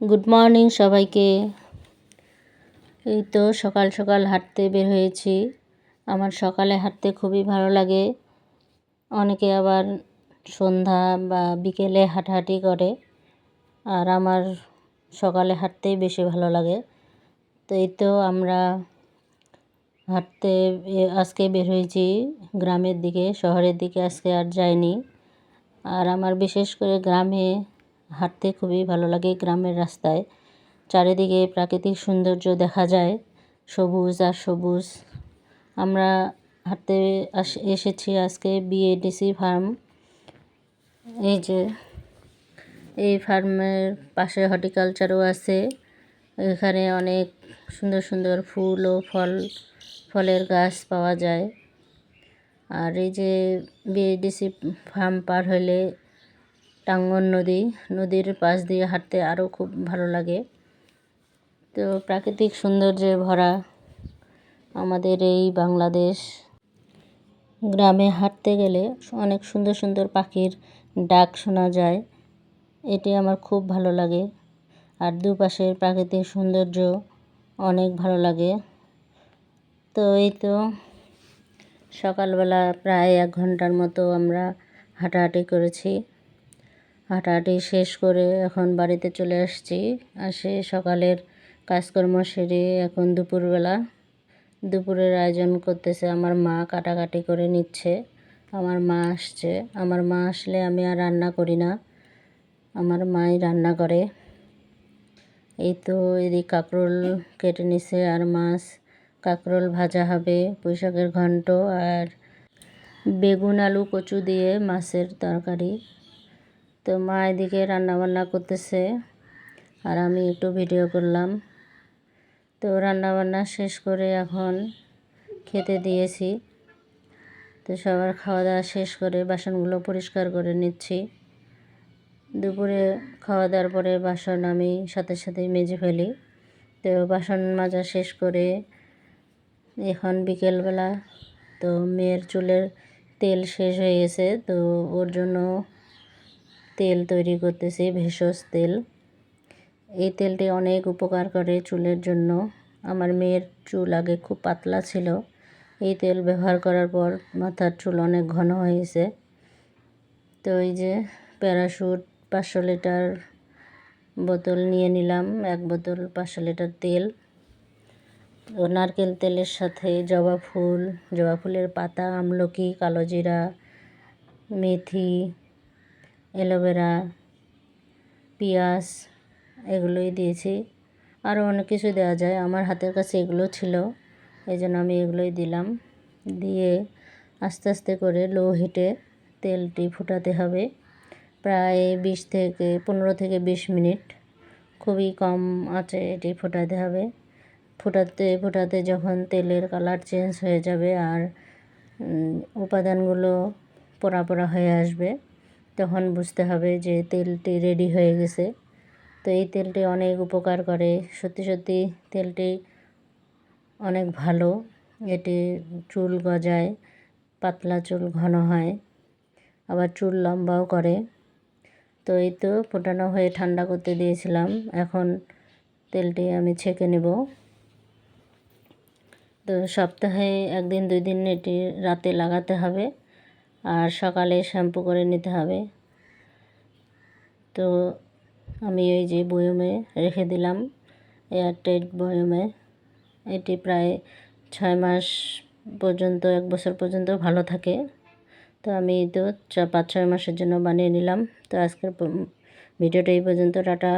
Good morning সবাইকে। এই তো সকাল সকাল হাঁটতে বের হয়েছি। আমার সকালে হাঁটতে খুবই ভালো লাগে। অনেকে আবার সন্ধ্যা বা বিকেলে হাঁটাহাঁটি করে। আর আমার সকালে হাঁটতেই বেশি ভালো লাগে। তো এই তো আমরা হাঁটতে আজকে বের হয়েছি গ্রামের দিকে, শহরের দিকে। আজকে আর যাইনি। আর আমার বিশেষ করে গ্রামে হাঁটতে খুবই ভালো লাগে গ্রামের রাস্তায়। চারিদিকে প্রাকৃতিক সৌন্দর্য দেখা যায়, সবুজ আর সবুজ। আমরা হাঁটতে এসেছি আজকে বিএডিসি ফার্ম। এই যে, এই ফার্মের পাশে হর্টিকালচারও আছে। এখানে অনেক সুন্দর সুন্দর ফুল ও ফল, ফলের গাছ পাওয়া যায়। আর এই যে বিএডিসি ফার্ম পার হলে টাঙ্গন নদী, নদীর পাশ দিয়ে হাঁটতে আরও খুব ভালো লাগে। তো প্রাকৃতিক সৌন্দর্যে ভরা আমাদের এই বাংলাদেশ। গ্রামে হাঁটতে গেলে অনেক সুন্দর সুন্দর পাখির ডাক শোনা যায়। এটি আমার খুব ভালো লাগে। আর দুপাশের প্রাকৃতিক সৌন্দর্য অনেক ভালো লাগে। তো এই তো সকালবেলা প্রায় এক ঘণ্টার মতো আমরা হাঁটাহাঁটি করেছি। হাঁটাহাঁটি শেষ করে এখন বাড়িতে চলে আসছি। আসে সকালের কাজকর্ম সেরে এখন দুপুরবেলা। দুপুরের আয়োজন করতেছে আমার মা, কাটাকাটি করে নিচ্ছে। আমার মা আসছে। আমার মা আসলে আমি আর রান্না করি না। আমার মাই রান্না করে। এই তো এদিক কাঁকরোল কেটে নিছে আর মাছ। কাঁকরোল ভাজা হবে, পুঁইশাকের ঘন্ট আর বেগুন, আলু, কচু দিয়ে মাছের তরকারি। তো মা এদিকে রান্নাবান্না করতেছে। আর আমি একটু ভিডিও করলাম। তো রান্নাবান্না শেষ করে এখন খেতে দিয়েছি। তো সবার খাওয়া দাওয়া শেষ করে বাসনগুলো পরিষ্কার করে নিচ্ছি। দুপুরে খাওয়া দাওয়ার পরে বাসন আমি সাথে সাথে মেজে ফেলি। তো বাসন মাজা শেষ করে এখন বিকেলবেলা তো মেয়ের চুলের তেল শেষ হয়ে গেছে। তো ওর জন্য তেল তৈরি করতেছি, ভেষজ তেল। এই তেলটি অনেক উপকার করে চুলের জন্য। আমার মেয়ের চুল আগে খুব পাতলা ছিল। এই তেল ব্যবহার করার পর মাথার চুল অনেক ঘন হয়েছে। তো এই যে প্যারাশুট পাঁচশো লিটার বোতল নিয়ে নিলাম, এক বোতল পাঁচশো লিটার তেল। ও নারকেল তেলের সাথে জবা ফুল, জবা ফুলের পাতা, আমলকি কালো জিরা মেথি অ্যালোভেরা পেঁয়াজ এগুলোই দিয়েছি। আরও অনেক কিছু দেওয়া যায়। আমার হাতের কাছে এগুলো ছিল এই জন্য আমি এগুলোই দিলাম। দিয়ে আস্তে আস্তে করে লো হিটে তেলটি ফুটাতে হবে। প্রায় বিশ থেকে পনেরো থেকে বিশ মিনিট। খুবই কম আছে এটি ফোটাতে হবে। ফোটাতে ফোটাতে যখন তেলের কালার চেঞ্জ হয়ে যাবে আর উপাদানগুলো পোড়া পোড়া হয়ে আসবে তখন বুঝতে হবে যে তেলটি রেডি হয়ে গেছে। তো এই তেলটি অনেক উপকার করে। সত্যি সত্যি তেলটি অনেক ভালো। এটি চুল গজায়, পাতলা চুল ঘন হয়, আবার চুল লম্বাও করে। তো এই তো ফোটানো হয়ে ঠান্ডা করতে দিয়েছিলাম। এখন তেলটি আমি ছেঁকে নেব। তো সপ্তাহে একদিন দুই দিন এটি রাতে লাগাতে হবে। আর সকালে শ্যাম্পু করে নিতে হবে। তো আমি ওই যে বয়মে রেখে দিলাম, এয়ারটাইট বয়মে। এটি প্রায় ছয় মাস পর্যন্ত, এক বছর পর্যন্ত ভালো থাকে। তো আমি তো পাঁচ, ছয় মাসের জন্য বানিয়ে নিলাম। তো আজকের ভিডিওটা এই পর্যন্ত, টাটা।